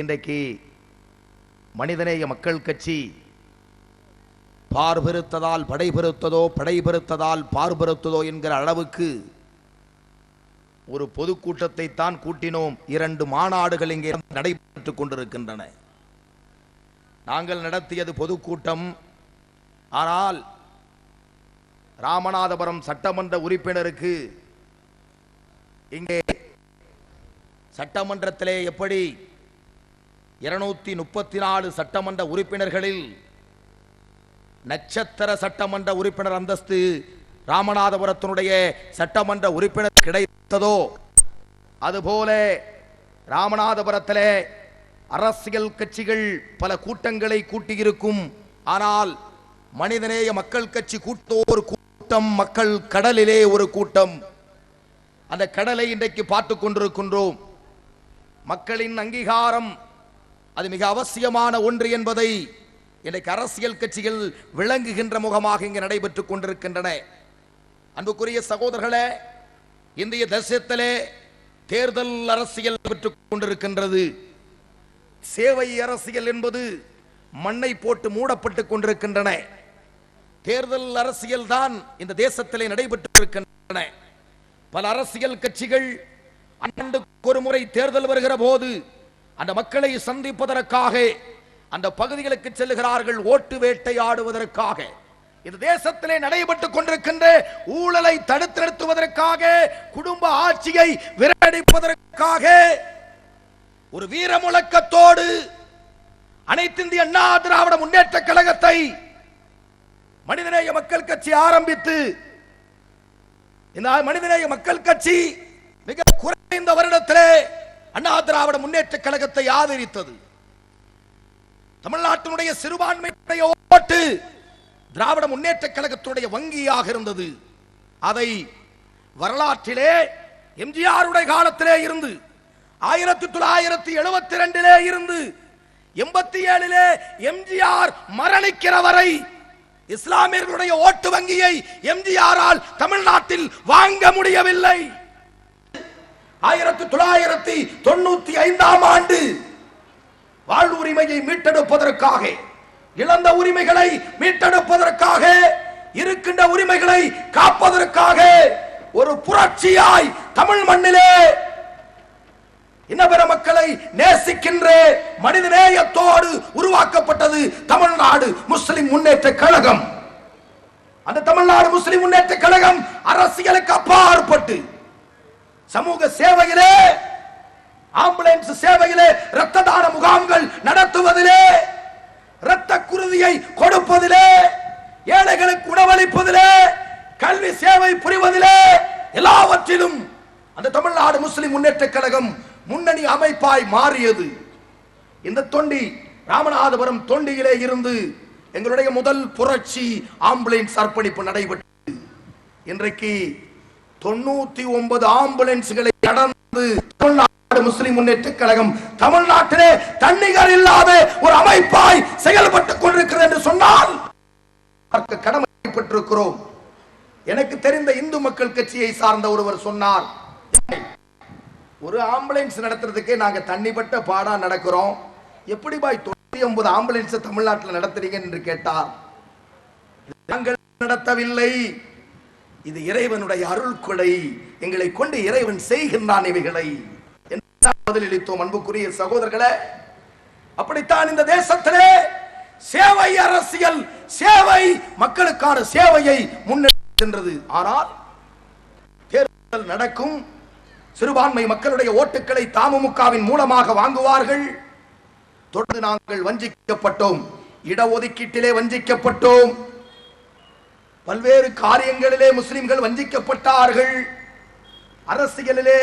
இன்றைக்கு மனிதநேய மக்கள் கட்சி பார்பெருத்ததால் படைபெருத்ததோ படைபெருத்ததால் பார்பெருத்ததோ என்கிற அளவுக்கு ஒரு பொதுக்கூட்டத்தை தான் கூட்டினோம். இரண்டு மாநாடுகள் இங்கே நடைபெற்றுக் கொண்டிருக்கின்றன. நாங்கள் நடத்தியது பொதுக்கூட்டம். ஆனால் ராமநாதபுரம் சட்டமன்ற உறுப்பினருக்கு இங்கே சட்டமன்றத்திலே எப்படி இருநூத்தி முப்பத்தி நாலு சட்டமன்ற உறுப்பினர்களில் நட்சத்திர சட்டமன்ற உறுப்பினர் அந்தஸ்து ராமநாதபுரத்தினுடைய சட்டமன்ற உறுப்பினர் கிடைத்ததோ அதுபோல ராமநாதபுரத்திலே அரசியல் கட்சிகள் பல கூட்டங்களை கூட்டியிருக்கும். ஆனால் மனிதநேய மக்கள் கட்சி கூட்ட கூட்டம் மக்கள் கடலிலே ஒரு கூட்டம். அந்த கடலை இன்றைக்கு பார்த்து கொண்டிருக்கின்றோம். மக்களின் அங்கீகாரம் அது மிக அவசியமான ஒன்று என்பதை இன்றைக்கு அரசியல் கட்சிகள் விளங்குகின்ற முகமாக இங்கு நடைபெற்றுக் கொண்டிருக்கின்றன. அன்புக்குரிய சகோதரர்களே இந்திய தேசத்திலே தேர்தல் அரசியல் பெற்றுக் கொண்டிருக்கின்றது. சேவை அரசியல் என்பது மண்ணை போட்டு மூடப்பட்டுக் கொண்டிருக்கின்றன. தேர்தல் அரசியல் தான் இந்த தேசத்திலே நடைபெற்றிருக்கின்றன. பல அரசியல் கட்சிகள் ஆண்டுக்கு ஒரு முறை தேர்தல் வருகிற போது அந்த மக்களை சந்திப்பதற்காக அந்த பகுதிகளுக்கு செல்கிறார்கள் ஓட்டு வேட்டையாடுவதற்காக. இந்த தேசத்திலே நடைபெற்றுக் கொண்டிருக்கின்ற ஊழலை தடுத்து நிறுத்துவதற்காக குடும்ப ஆட்சியை விரடிப்பதற்காக ஒரு வீர முழக்கத்தோடு அனைத்து இந்திய அண்ணா திராவிட முன்னேற்ற கழகத்தை மனிதநேய மக்கள் கட்சி ஆரம்பித்து இந்த மனிதநேய மக்கள் கட்சி மிக குறைந்த வருடத்திலே அண்ணா திராவிட முன்னேற்ற கழகத்தை ஆதரித்தது. தமிழ்நாட்டினுடைய சிறுபான்மையுடைய ஓட்டு திராவிட முன்னேற்ற கழகத்துடைய வங்கியாக இருந்தது. அதை வரலாற்றிலே எம்ஜிஆருடைய காலத்திலே இருந்து ஆயிரத்தி தொள்ளாயிரத்தி எழுபத்தி ரெண்டிலே இருந்து எண்பத்தி ஏழிலே எம்ஜிஆர் மரணிக்கிற வரை இஸ்லாமியர்களுடைய ஓட்டு வங்கியை எம்ஜிஆரால் தமிழ்நாட்டில் வாங்க முடியவில்லை. ஆயிரத்தி தொள்ளாயிரத்தி தொண்ணூத்தி ஐந்தாம் ஆண்டு வாழ்வுரிமையை மீட்டெடுப்பதற்காக இழந்த உரிமைகளை மீட்டெடுப்பதற்காக இருக்கின்ற உரிமைகளை காப்பதற்காக ஒரு புரட்சியாய் தமிழ் மண்ணிலே இன்னபிற மக்களை நேசிக்கின்ற மனித நேயத்தோடு உருவாக்கப்பட்டது தமிழ்நாடு முஸ்லிம் முன்னேற்ற கழகம். அந்த தமிழ்நாடு முஸ்லிம் முன்னேற்ற கழகம் அரசியலுக்கு அப்பாற்பட்டு சமூக சேவையிலே ஆம்புலன்ஸ் சேவையிலே இரத்த தான முகாம்கள் நடத்துவதிலே இரத்த குருதியை கொடுப்பதிலே ஏழைகளுக்கு உணவளிப்பதிலே கல்வி சேவை புரிவதிலே எல்லாவற்றிலும் அந்த தமிழ்நாடு முஸ்லிம் முன்னேற்ற கழகம் முன்னணி அமைப்பாய் மாறியது. இந்த தொண்டி ராமநாதபுரம் தொண்டியிலே இருந்து எங்களுடைய முதல் புரட்சி ஆம்புலன்ஸ் அர்ப்பணிப்பு நடைபெற்றது. இன்றைக்கு தொண்ணூத்தி ஒன்பது ஆம்புலன்ஸ்களை கடந்து தமிழ்நாடு முஸ்லிம் முன்னேற்ற கழகம் தமிழ்நாட்டிலே தன்னிகர் இல்லாத ஒரு அமைப்பாய் செயல்பட்டுக் கொண்டிருக்கிறது என்று சொன்னால் கடமை கடமைப்பட்டிருக்கிறோம் எனக்கு தெரிந்த இந்து மக்கள் கட்சியை சார்ந்த ஒருவர் சொன்னார். ஒரு ஆம்புலன்ஸ் நடத்துறதுக்கே நாங்க தண்ணிப்பட்ட பாடா நடக்கிறோம். எப்படி பாய் தொண்ணூத்தி ஒன்பது ஆம்புலன்ஸ் தமிழ்நாட்டில் நடத்துறீங்க என்று கேட்டார் நாங்கள் நடத்தவில்லை. இது இறைவனுடைய அருள் கொடை. எங்களை கொண்டு இறைவன் செய்கின்றான் இவைகளை. என்று பதிலளித்தோம் அன்புக்குரிய சகோதரர்களே. அப்படித்தான் இந்த தேசத்திலே சேவை அரசியல் சேவை மக்களுக்கான சேவையை முன்னெடுக்கின்றது ஆனால் தேர்தல் நடக்கும். சிறுபான்மை மக்களுடைய ஓட்டுக்களை தமுமுகவின் மூலமாக வாங்குவார்கள். தொடர்ந்து நாங்கள் வஞ்சிக்கப்பட்டோம். இடஒதுக்கீட்டிலே வஞ்சிக்கப்பட்டோம். பல்வேறு காரியங்களிலே முஸ்லிம்கள் வஞ்சிக்கப்பட்டார்கள். அரசியலிலே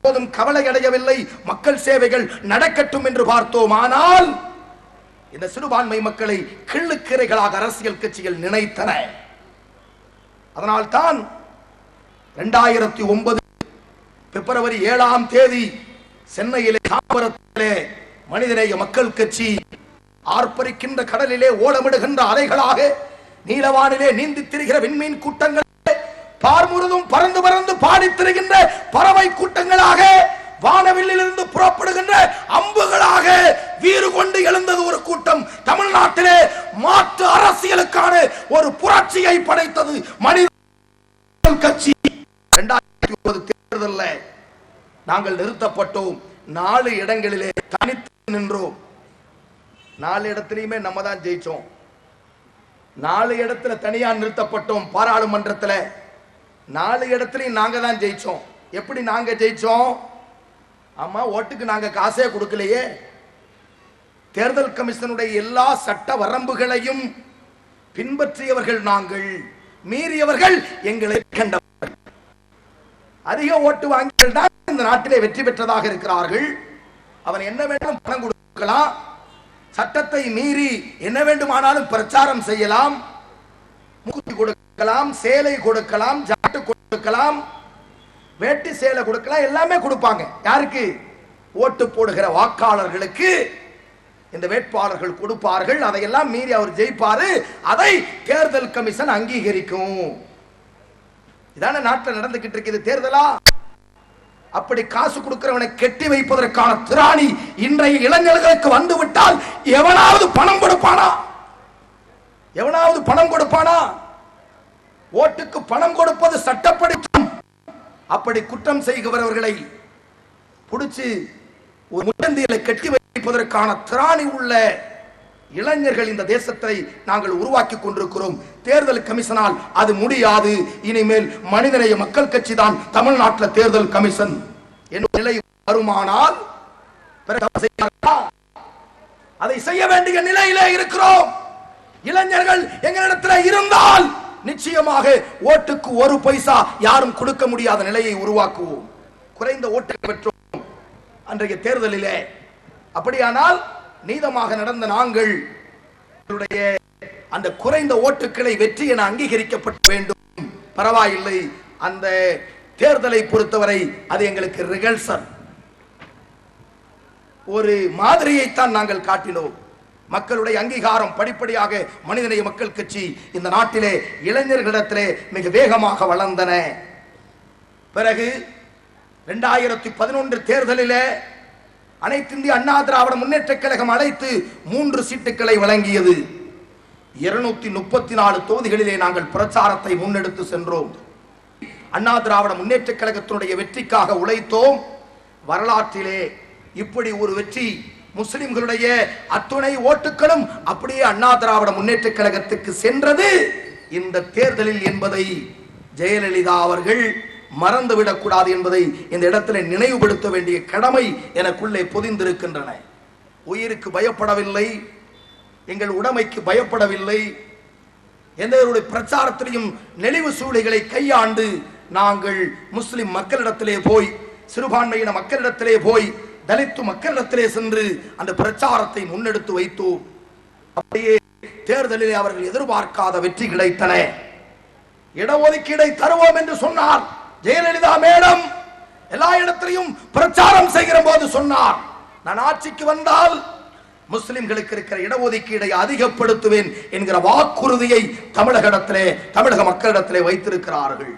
போதும் கவலை அடையவில்லை. மக்கள் சேவைகள் நடக்கட்டும் என்று பார்த்தோம். ஆனால் இந்த சிறுபான்மை மக்களை கிள்ளுக்கிரைகளாக அரசியல் கட்சிகள் நினைத்தன. அதனால் தான் இரண்டாயிரத்தி ஒன்பது பிப்ரவரி ஏழாம் தேதி சென்னையிலே தாம்பரத்திலே மனிதநேய மக்கள் கட்சி ஆர்ப்பரிக்கின்ற கடலிலே ஓலமிடுகின்ற அலைகளாக நீலவானிலே நீந்தி திரிகிற விண்மீன் கூட்டங்கள் பார் முழுதும் பறந்து பறந்து பாடித்திருகின்ற பறவை கூட்டங்களாக வானவில்லிருந்து புறப்படுகின்ற அம்புகளாக வீறு கொண்டு எழுந்தது ஒரு கூட்டம். தமிழ்நாட்டிலே மாற்று அரசியலுக்கான ஒரு புரட்சியை படைத்தது மனித கட்சி. இரண்டாயிரத்தி ஒன்பது தேர்தலில் நாங்கள் நிறுத்தப்பட்டோம். நாலு இடங்களிலே தனித்து நின்றோம். நாலு இடத்துலையுமே நம்ம தான் ஜெயிச்சோம். நாலு இடத்துல தனியா நிறுத்தப்பட்டோம் பாராளுமன்றத்தில். நாலு இடத்துலையும் நாங்க தான் ஜெயிச்சோம். எப்படி நாங்க ஜெயிச்சோம்? ஆமா ஓட்டுக்கு நாங்க காசே கொடுக்கலையே. தேர்தல் கமிஷனுடைய எல்லா சட்ட வரம்புகளையும் பின்பற்றியவர்கள் நாங்கள். மீறியவர்கள் எங்களை கண்டவர்கள். அதிக ஓட்டு வாங்கியவர்கள் தான் இந்த நாட்டிலே வெற்றி பெற்றதாக இருக்கிறார்கள். அவன் என்ன வேண்டும் பணம் கொடுக்கலாம். சட்டத்தை மீறி என்ன வேண்டுமானாலும் பிரச்சாரம் செய்யலாம். மூக்குத்தி கொடுக்கலாம் சேலை கொடுக்கலாம் ஜாட்டு கொடுக்கலாம் வேட்டி சேலை கொடுக்கலாம் எல்லாமே கொடுப்பாங்க. யாருக்கு? ஓட்டு போடுகிற வாக்காளர்களுக்கு. இந்த வேட்பாளர்கள் கொடுப்பார்கள். அதையெல்லாம் மீறி அவர் ஜெயிப்பாரு. அதை தேர்தல் கமிஷன் அங்கீகரிக்கும். இதான நாட்டில் நடந்துகிட்டு இருக்குது தேர்தலா? அப்படி காசு கொடுக்கிறவனை கெட்டி வைப்பதற்கான திராணி இன்றைய இளைஞர்களுக்கு வந்து விட்டால் எவனாவது பணம் கொடுப்பானா? எவனாவது பணம் கொடுப்பானா? ஓட்டுக்கு பணம் கொடுப்பது சட்டப்படி அப்படி குற்றம் செய்கிறவர்களை பிடிச்சு ஒரு முட்டந்தியில கட்டி வைப்பதற்கான திராணி உள்ள இளைஞர்கள் இந்த தேசத்தை நாங்கள் உருவாக்கி கொண்டிருக்கிறோம். தேர்தல் கமிஷனால் அது முடியாது. இனிமேல் மனிதநேய மக்கள் கட்சி தான் தமிழ்நாட்டில் தேர்தல் கமிஷன். என்ற நிலை வருமானால் அதை செய்ய வேண்டிய நிலையிலே இருக்கிறோம். இளைஞர்கள் எங்களிடத்தில் இருந்தால் நிச்சயமாக ஓட்டுக்கு ஒரு பைசா யாரும் கொடுக்க முடியாத நிலையை உருவாக்குவோம். குறைந்த ஓட்டை பெற்றோம். அன்றைய தேர்தலிலே. அப்படியானால் நீதமாக நடந்த நாங்கள் அந்த குறைந்த ஓட்டுக்களை வெற்றி என அங்கீகரிக்கப்பட வேண்டும். பரவாயில்லை. அந்த தேர்தலை பொறுத்தவரை அது எங்களுக்கு ரிகல்சல் ஒரு மாதிரியைத்தான் நாங்கள் காட்டினோம். மக்களுடைய அங்கீகாரம் படிப்படியாக மனிதநேய மக்கள் கட்சி இந்த நாட்டிலே இளைஞர்களிடத்திலே மிக வேகமாக வளர்ந்தன. பிறகு இரண்டாயிரத்தி பதினொன்று தேர்தலிலே அனைத்து இந்திய அண்ணா திராவிட முன்னேற்ற கழகம் அழைத்து மூன்று சீட்டுக்களை வழங்கியது. இருநூத்தி முப்பத்தி நாலு தொகுதிகளிலே நாங்கள் பிரச்சாரத்தை முன்னெடுத்து சென்றோம். அண்ணா திராவிட முன்னேற்றக் கழகத்தினுடைய வெற்றிக்காக உழைத்தோம். வரலாற்றிலே இப்படி ஒரு வெற்றி முஸ்லிம்களுடைய அத்துணை ஓட்டுகளும் அப்படியே அண்ணா திராவிட முன்னேற்றக் கழகத்துக்கு சென்றது. இந்த தேர்தலில் என்பதை ஜெயலலிதா அவர்கள் மறந்துவிடக் கூடாது என்பதை இந்த இடத்துல நினைவுபடுத்த வேண்டிய கடமை எனக்குள்ளே பொதிந்திருக்கின்றன. உயிருக்கு பயப்படவில்லை எங்கள் உடமைக்கு பயப்படவில்லை எந்தவருடைய பிரச்சாரத்திலையும் நெளிவு சூளைகளை கையாண்டு நாங்கள் முஸ்லிம் மக்களிடத்திலே போய் சிறுபான்மையின மக்களிடத்திலே போய் தலித்து மக்களிடத்திலே சென்று அந்த பிரச்சாரத்தை முன்னெடுத்து வைத்தோம். அப்படியே தேர்தலிலே அவர்கள் எதிர்பார்க்காத வெற்றி கிடைத்தன. இடஒதுக்கீடை தருவோம் என்று சொன்னார். ஜெயலலிதா மேடம் எல்லா இடத்திலையும் பிரச்சாரம் செய்கிற போது சொன்னார் நான் ஆட்சிக்கு வந்தால் முஸ்லிம்களுக்கு இருக்கிற இடஒதுக்கீடை அதிகப்படுத்துவேன் என்கிற வாக்குறுதியை தமிழக இடத்திலே தமிழக மக்களிடத்திலே வைத்திருக்கிறார்கள்.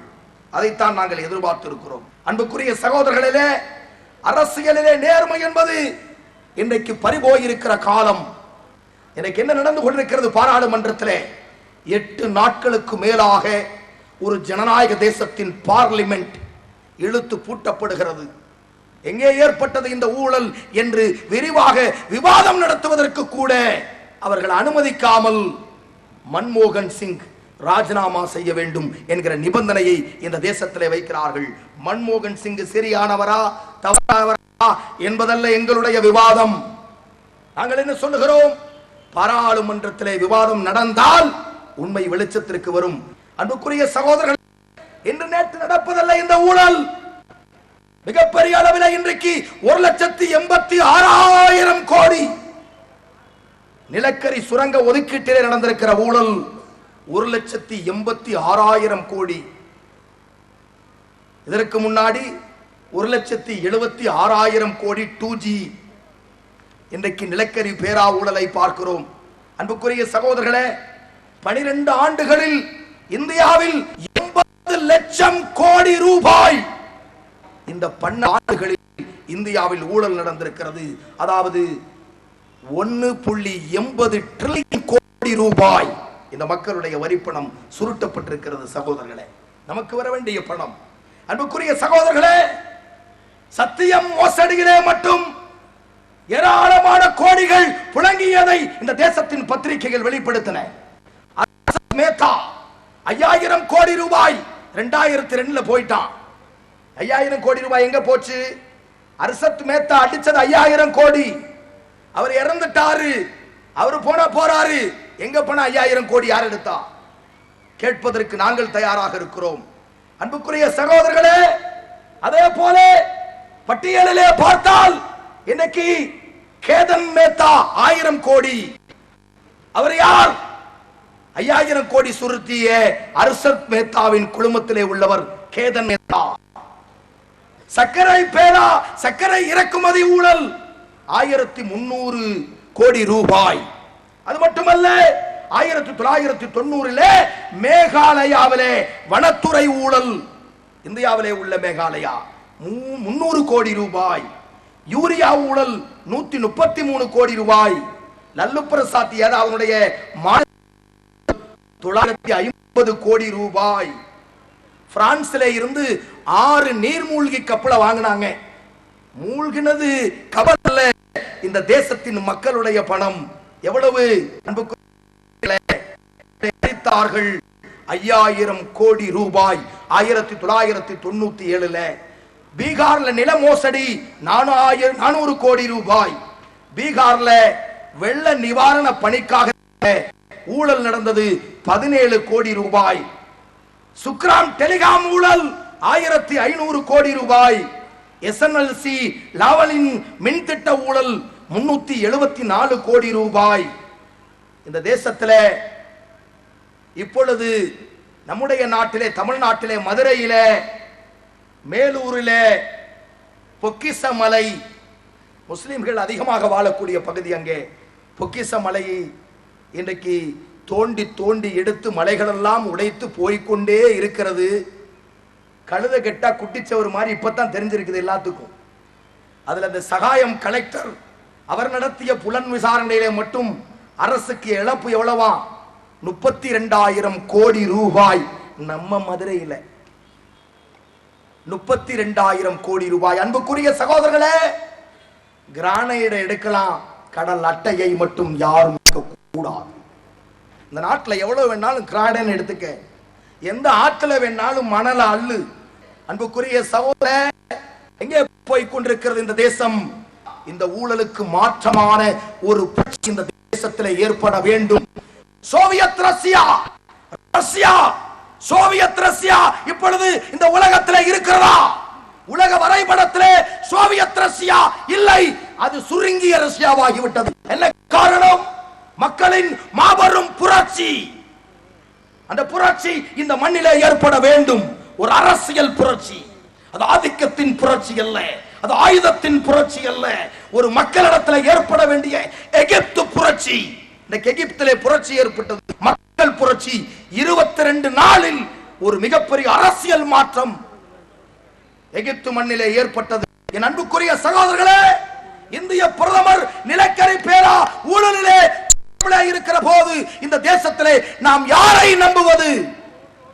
அதைத்தான் நாங்கள் எதிர்பார்த்திருக்கிறோம். அன்புக்குரிய சகோதரர்களிலே அரசியலிலே நேர்மை என்பது இன்றைக்கு பறிபோயிருக்கிற காலம். எனக்கு என்ன நடந்து கொண்டிருக்கிறது பாராளுமன்றத்திலே எட்டு நாட்களுக்கு மேலாக ஒரு ஜனநாயக தேசத்தின் பார்லிமெண்ட் இழுத்து பூட்டப்படுகிறது. எங்கே ஏற்பட்டது இந்த ஊழல் என்று விரிவாக விவாதம் நடத்துவதற்கு கூட அவர்கள் அனுமதிக்காமல் மன்மோகன் சிங் ராஜினாமா செய்ய வேண்டும் என்கிற நிபந்தனையை இந்த தேசத்திலே வைக்கிறார்கள். மன்மோகன் சிங் சரியானவரா தவறானவரா என்பதல்ல எங்களுடைய விவாதம். நாங்கள் என்ன சொல்லுகிறோம்? பாராளுமன்றத்திலே விவாதம் நடந்தால் உண்மை வெளிச்சத்திற்கு வரும். அன்புக்குரிய சகோதரர்கள் இன்று நேற்று நடப்பதல்ல இந்த ஊழல். மிகப்பெரிய அளவில் இன்றைக்கு ஒரு லட்சத்தி எண்பத்தி ஆறாயிரம் கோடி நிலக்கரி சுரங்க ஒதுக்கீட்டிலே நடந்திருக்கிற ஊழல் ஒரு லட்சத்தி எண்பத்தி ஆறாயிரம் கோடி. இதற்கு முன்னாடி ஒரு லட்சத்தி எழுபத்தி ஆறாயிரம் கோடி டூ ஜி. இன்றைக்கு நிலக்கரி பேரா ஊழலை பார்க்கிறோம். அன்புக்குரிய சகோதரர்களே பனிரெண்டு ஆண்டுகளில் இந்தியாவில் எண்பது லட்சம் கோடி ரூபாய் இந்த பன்ன ஆண்டுகளில் இந்தியாவில் ஊழல் நடந்திருக்கிறது. அதாவது ஒன்னு புள்ளி எண்பது ட்ரில்லியன் கோடி ரூபாய். இந்த மக்களுடைய வரிப்பணம் சுருட்டப்பட்டிருக்கிறது சகோதரர்களே. நமக்கு வர வேண்டிய பணம். அன்புக்குரிய சகோதரர்களே சத்தியம் மோசடியிலே மட்டும் ஏராளமான கோடிகள் புழங்கியதை இந்த தேசத்தின் பத்திரிகைகள் வெளிப்படுத்தின. ஐயாயிரம் கோடி ரூபாய் ரெண்டாயிரத்தி ரெண்டுல போயிட்டான். ஐயாயிரம் கோடி ரூபாய் எங்க போச்சு? அர்ஷத் மேத்தா அடிச்சது ஐயாயிரம் கோடி. அவர் இறந்துட்டாரு. அவர் போனா போறாரு. எங்க போனா ஐயாயிரம் கோடி யார் எடுத்தா? கேட்பதற்கு நாங்கள் தயாராக இருக்கிறோம். அன்புக்குரிய சகோதரர்களே அதே போல பட்டியலிலே பார்த்தால் இன்னைக்கு கேதன் மேத்தா ஆயிரம் கோடி. அவர் யார்? ஐயாயிரம் கோடி சுருத்திய அரசத் மேத்தாவின் குழுமத்திலே உள்ளவர் கேதன் மேத்தா. சர்க்கரை பேரா சர்க்கரை இறக்குமதி ஊழல் ஆயிரத்தி முன்னூறு கோடி ரூபாய். அது மட்டுமல்ல ஆயிரத்தி தொள்ளாயிரத்தி தொண்ணூறிலே மேகாலயாவிலே வனத்துறை ஊழல் இந்தியாவிலே உள்ள மேகாலயா. முன்னூறு கோடி ரூபாய். யூரியா ஊழல் நூத்தி முப்பத்தி மூணு கோடி ரூபாய். லல்லு பிரசாத் யாதவனுடைய மாநில தொள்ளாயிரத்தி ஐம்பது கோடி ரூபாய். பிரான்ஸ்ல இருந்து ஆறு நீர்மூழ்கி கப்பலை வாங்கினாங்க. மூழ்கினது கப்பல்ல இந்த தேசத்தின் மக்களுடைய பணம். எவ்வளவு? அளித்தார்கள் ஐயாயிரம் கோடி ரூபாய். ஆயிரத்தி தொள்ளாயிரத்தி தொண்ணூத்தி ஏழுல பீகார்ல நில மோசடி நானூறு நானூறு கோடி ரூபாய். பீகார்ல வெள்ள நிவாரண பணிக்காக ஊழல் நடந்தது பதினேழு கோடி ரூபாய். சுக்ராம் டெலிகாம் ஊழல் ஆயிரத்தி ஐநூறு கோடி ரூபாய். எஸ்என்எல்சி லாவலின் மின்திட்ட ஊழல் முன்னூத்தி எழுபத்தி நாலு கோடி ரூபாய். இந்த தேசத்தில் இப்பொழுது நம்முடைய நாட்டிலே தமிழ்நாட்டிலே மதுரையிலே மேலூரில பொக்கிசமலை முஸ்லிம்கள் அதிகமாக வாழக்கூடிய பகுதி அங்கே. பொக்கிசமலையை இன்றைக்கு தோண்டி தோண்டி எடுத்து மலைகளெல்லாம் உடைத்து போய்க்கொண்டே இருக்கிறது. கழுத கெட்டா குட்டிச்சவர் மாதிரி இப்பதான் தெரிஞ்சிருக்குது எல்லாத்துக்கும். அதுல அந்த சகாயம் கலெக்டர் அவர் நடத்திய புலன் விசாரணையிலே மட்டும் அரசுக்கு இழப்பு எவ்வளவா? முப்பத்தி ரெண்டாயிரம் கோடி ரூபாய். நம்ம மதுரையில. முப்பத்தி ரெண்டாயிரம் கோடி ரூபாய். அன்புக்குரிய சகோதரர்களே கிரானைடை எடுக்கலாம். கடல் அட்டையை மட்டும் யாரும் கூடாது. இந்த நாட்டில் எவ்வளவு வேணாலும் கிராடன் எடுத்துக்க. எந்த ஆற்றுல வேணாலும் மணல அள்ளு. அன்புக்குரிய சகோதர எங்கே போய் கொண்டிருக்கிறது இந்த தேசம்? இந்த ஊழலுக்கு மாற்றமான ஒரு புரட்சி இந்த தேசத்தில் ஏற்பட வேண்டும். Soviet Russia! Russia! Soviet Russia இப்பொழுது இந்த உலகத்தில் இருக்கிறதா? உலக வரைபடத்திலே சோவியத் ரஷ்யா இல்லை. அது சுருங்கிய ரஷ்யாவாகிவிட்டது. என்ன காரணம்? மக்களின் மாபெரும் புரட்சி. அந்த புரட்சி இந்த மண்ணிலே ஏற்பட வேண்டும். ஒரு அரசியல் புரட்சி. அது ஆதிக்கத்தின் புரட்சி அல்ல. அது ஆயுதத்தின் புரட்சி அல்ல. ஒரு மக்களிடத்தில் ஏற்பட வேண்டிய எகிப்து புரட்சி. இந்த எகிப்திலே புரட்சி ஏற்பட்டது. மக்கள் புரட்சி. இருபத்தி ரெண்டு நாளில் ஒரு மிகப்பெரிய அரசியல் மாற்றம் எகிப்து மண்ணிலே ஏற்பட்டது. என் அன்புக்குரிய சகோதரர்களே இந்திய பிரதமர் நிலக்கரி பேரா ஊழலிலே இருக்கிற போது இந்த தேசத்திலே நாம் யாரை நம்புவது?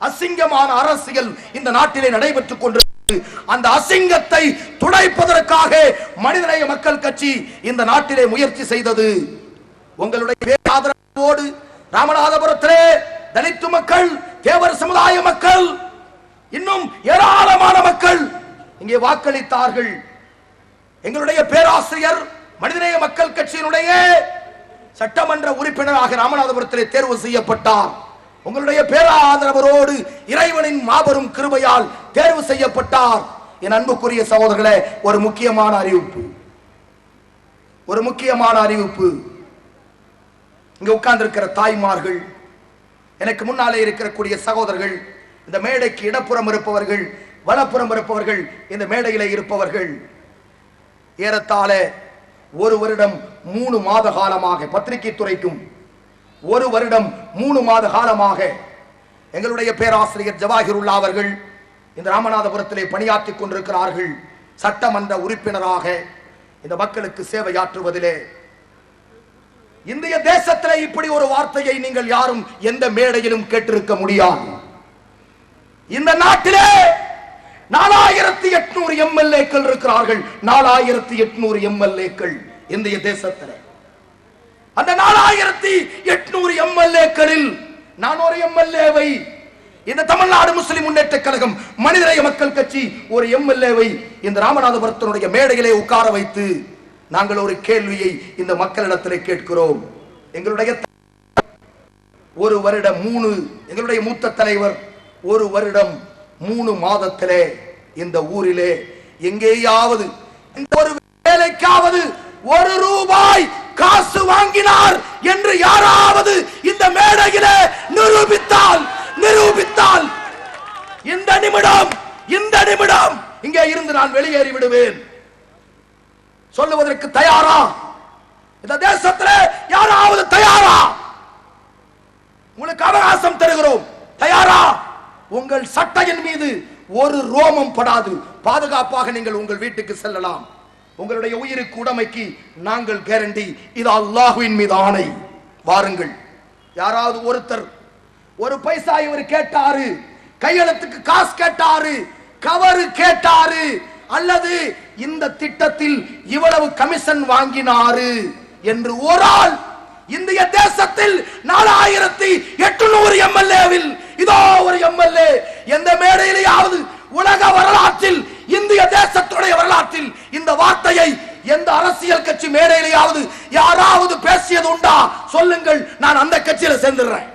அசிங்கமான அரசியல் இந்த நாட்டிலே நடைபெற்றுக் கொண்டிருக்கிறது. அந்த அசிங்கத்தை துடைப்பதற்காக மனிதநேய மக்கள் கட்சி இந்த நாட்டிலே முயற்சி செய்தது. உங்களுடைய ஆதரவோடு ராமநாதபுரத்திலே தலித்து மக்கள் தேவர் சமுதாய மக்கள் இன்னும் ஏராளமான மக்கள் இங்கே வாக்களித்தார்கள். எங்களுடைய பேராசிரியர் மனிதநேய மக்கள் கட்சியினுடைய சட்டமன்ற உறுப்பினராக ராமநாதபுரத்திலே தேர்வு செய்யப்பட்டார். உங்களுடைய பேராதரவரோடு இறைவனின் மாபெரும் கிருபையால் தேர்வு செய்யப்பட்டார். என் அன்புக்குரிய சகோதரர்களே ஒரு முக்கியமான அறிவிப்பு. ஒரு முக்கியமான அறிவிப்பு. இங்க உட்கார்ந்திருக்கிற தாய்மார்கள் எனக்கு முன்னாலே இருக்கக்கூடிய சகோதரர்கள் இந்த மேடைக்கு இடப்புறம் இருப்பவர்கள் வலப்புறம் இருப்பவர்கள் இந்த மேடையில இருப்பவர்கள் ஏறத்தாழ ஒரு வருடம் மூணு மாத காலமாக பத்திரிகை துறைக்கும் ஒரு வருடம் மூணு மாத காலமாக எங்களுடைய பேராசிரியர் ஜவாஹிருல்லா அவர்கள் இந்த ராமநாதபுரத்திலே பணியாற்றி கொண்டிருக்கிறார்கள். சட்டமன்ற உறுப்பினராக இந்த மக்களுக்கு சேவையாற்றுவதிலே. இந்திய தேசத்திலே இப்படி ஒரு வார்த்தையை நீங்கள் யாரும் எந்த மேடையிலும் கேட்டிருக்க முடியாது. இந்த நாட்டிலே நாலாயிரத்தி எட்நூறு எம்எல்ஏக்கள் இருக்கிறார்கள். நாலாயிரத்தி எட்நூறு எம்எல்ஏக்கள் இந்திய தேசத்தில். அந்த நாலாயிரத்தி எட்நூறு எம்எல்ஏக்களில் நான் ஒரு எம்எல்ஏவை இந்த தமிழ்நாடு முஸ்லிம் முன்னேற்ற கழகம் மனிதநேய மக்கள் கட்சி ஒரு எம்எல்ஏவை இந்த ராமநாதபுரத்தினுடைய மேடையிலே உட்கார வைத்து நாங்கள் ஒரு கேள்வியை இந்த மக்களிடத்திலே கேட்கிறோம். எங்களுடைய ஒரு வருடம் மூணு எங்களுடைய மூத்த தலைவர் ஒரு வருடம் மூணு மாதத்திலே இந்த ஊரிலே எங்கேயாவது இந்த ஒரு வேலைக்காவது ஒரு ரூபாய் காசு வாங்கினார் என்று யாராவது இந்த மேடையிலே நிரூபித்தால் நிரூபித்தால் இந்த நிமிடம் இந்த நிமிடம் இங்கே இருந்து நான் வெளியேறி விடுவேன். சொல்லுவதற்கு தயாரா? இந்த தேசத்தில் யாராவது தயாரா? உங்களுக்கு அவகாசம் தருகிறோம். தயாரா? உங்கள் சட்டையின் மீது ஒரு ரோமம் படாது. பாதுகாப்பாக நீங்கள் உங்கள் வீட்டுக்கு செல்லலாம். உங்களுடைய உயிருக்கு உடைமைக்கு நாங்கள் கேரண்டி இது அல்லாஹுவின் மீது ஆணை. வாருங்கள். யாராவது ஒருத்தர் ஒரு பைசா இவர் கேட்டாரு கையெழுத்துக்கு காசு கேட்டாரு கவரு கேட்டாரு அல்லது இந்த திட்டத்தில் இவ்வளவு கமிஷன் வாங்கினாரு என்று ஒரு ஆள் இந்திய தேசத்தில் நாலாயிரத்தி எட்டுநூறு எம்எல்ஏவில் இதோ ஒரு எம்எல்ஏ. எந்த மேடையிலேயாவது உலக வரலாற்றில் இந்திய தேசத்துடைய வரலாற்றில் இந்த வார்த்தையை எந்த அரசியல் கட்சி மேடையிலேயாவது யாராவது பேசியது உண்டா? சொல்லுங்கள் நான் அந்த கட்சியில சேர்ந்துடுறேன்.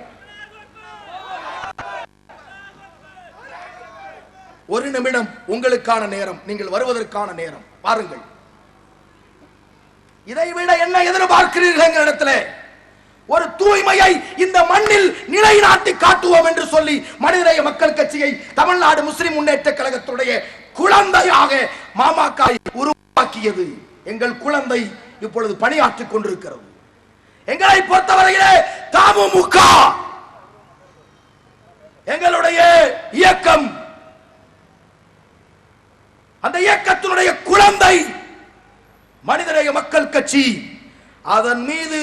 ஒரு நிமிடம் உங்களுக்கான நேரம் நீங்கள் வருவதற்கான நேரம். பாருங்கள். இதை விட என்ன எதிர்பார்க்கிறீர்கள் எங்கள் இடத்துல? ஒரு தூய்மையை இந்த மண்ணில் நிலைநாட்டி காட்டுவோம் என்று சொல்லி மனிதநேய மக்கள் கட்சியை தமிழ்நாடு முஸ்லிம் முன்னேற்ற கழகத்துடைய குழந்தையாக மாமாக்காய் உருவாக்கியது. எங்கள் குழந்தை இப்பொழுது பணியாற்றிக் கொண்டிருக்கிறது. எங்களை பொறுத்தவரையிலே தமுமுக எங்களுடைய இயக்கம் அந்த இயக்கத்தினுடைய குழந்தை மனிதநேய மக்கள் கட்சி அதன் மீது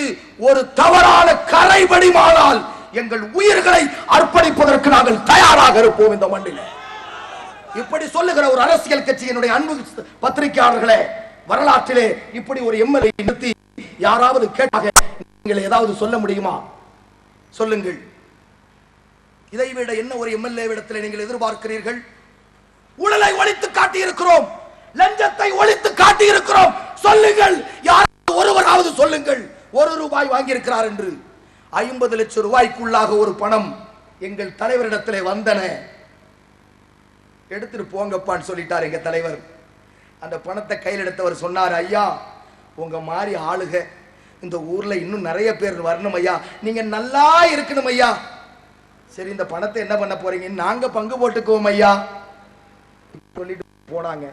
ஒரு தவறான கரை வடிமானால் எங்கள் உயிர்களை அர்ப்பணிப்பதற்கு நாங்கள் தயாராக இருப்போம் இந்த மண்ணில். இப்படி சொல்லுகிற ஒரு அரசியல் கட்சியினுடைய அன்பு பத்திரிகையாளர்களே வரலாற்றிலே இப்படி ஒரு எம்எல்ஏ நிறுத்தி யாராவது கேட்டாக நீங்கள் ஏதாவது சொல்ல முடியுமா? சொல்லுங்கள். இதை விட என்ன ஒரு எம்எல்ஏ இடத்தில் நீங்கள் எதிர்பார்க்கிறீர்கள்? ஊழலை ஒழித்து காட்டி இருக்கிறோம் லஞ்சத்தை ஒழித்து காட்டி இருக்கிறோம் சொல்லுங்கள். யார் ஒருவராவது சொல்லுங்கள். ஒரு ரூபாய் வாங்கியிருக்கிறார் என்று. ஐம்பது லட்சம் ரூபாய்க்குள்ளாக ஒரு பணம் எங்கள் தலைவரிடத்திலே வந்தன. எடுத்துட்டு போங்கப்பான்னு சொல்லிட்டார் எங்க தலைவர். அந்த பணத்தை கையில் எடுத்தவர் சொன்னார் ஐயா உங்க மாதிரி ஆளுக. இந்த ஊர்ல இன்னும் நிறைய பேர் வரணும் ஐயா. நீங்க நல்லா இருக்கணும் ஐயா. சரி இந்த பணத்தை என்ன பண்ண போறீங்க? நாங்க பங்கு போட்டுக்குவோம் ஐயா. சொல்லிட்டு போனாங்க.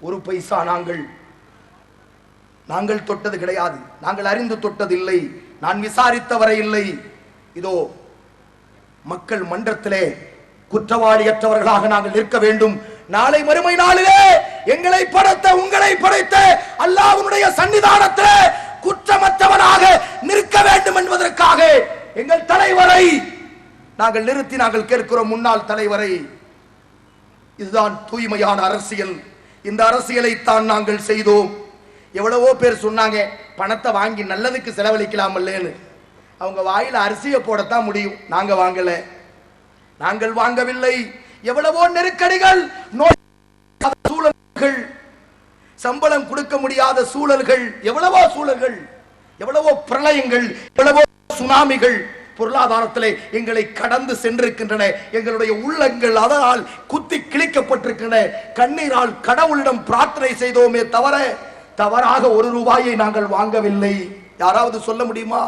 ஒரு பைசா நாங்கள் நாங்கள் தொட்டது கிடையாது. நாங்கள் அறிந்து தொட்டதில்லை. நான் விசாரித்தவரை இல்லை. இதோ மக்கள் மன்றத்திலே குற்றவாளியற்றவர்களாக நாங்கள் நிற்க வேண்டும். நாளை மறுமை நாளிலே எங்களை படைத்த உங்களை படைத்த அல்லாவுடைய சன்னிதானத்திலே குற்றமற்றவனாக நிற்க வேண்டும் என்பதற்காக எங்கள் தலைவரை நாங்கள் நிறுத்தி நாங்கள் கேட்கிறோம். முன்னாள் தலைவரை. இதுதான் தூய்மையான அரசியல். இந்த அரசியலை தான் நாங்கள் செய்தோம். எவ்வளவோ பேர் சொன்னாங்க பணத்தை வாங்கி நல்லதுக்கு செலவழிக்கலாமல்லேன்னு. அவங்க வாயில அரிசியை போடத்தான் முடியும். நாங்க வாங்கல. நாங்கள் வாங்கவில்லை. எவ்வளவோ நெருக்கடிகள் நோய் சூழல்கள் சம்பளம் கொடுக்க முடியாத சூழல்கள் எவ்வளவோ சூழல்கள் எவ்வளவோ பிரளயங்கள் எவ்வளவோ சுனாமிகள் பொருளாதாரத்திலே எங்களை கடந்து சென்றிருக்கின்றன. எங்களுடைய உள்ளங்கள் அதனால் குத்தி கிழிக்கப்பட்டிருக்கின்றன. கண்ணீரால் கடவுளிடம் பிரார்த்தனை செய்தோமே தவிர தவறாக ஒரு ரூபாயை நாங்கள் வாங்கவில்லை. யாராவது சொல்ல முடியுமா?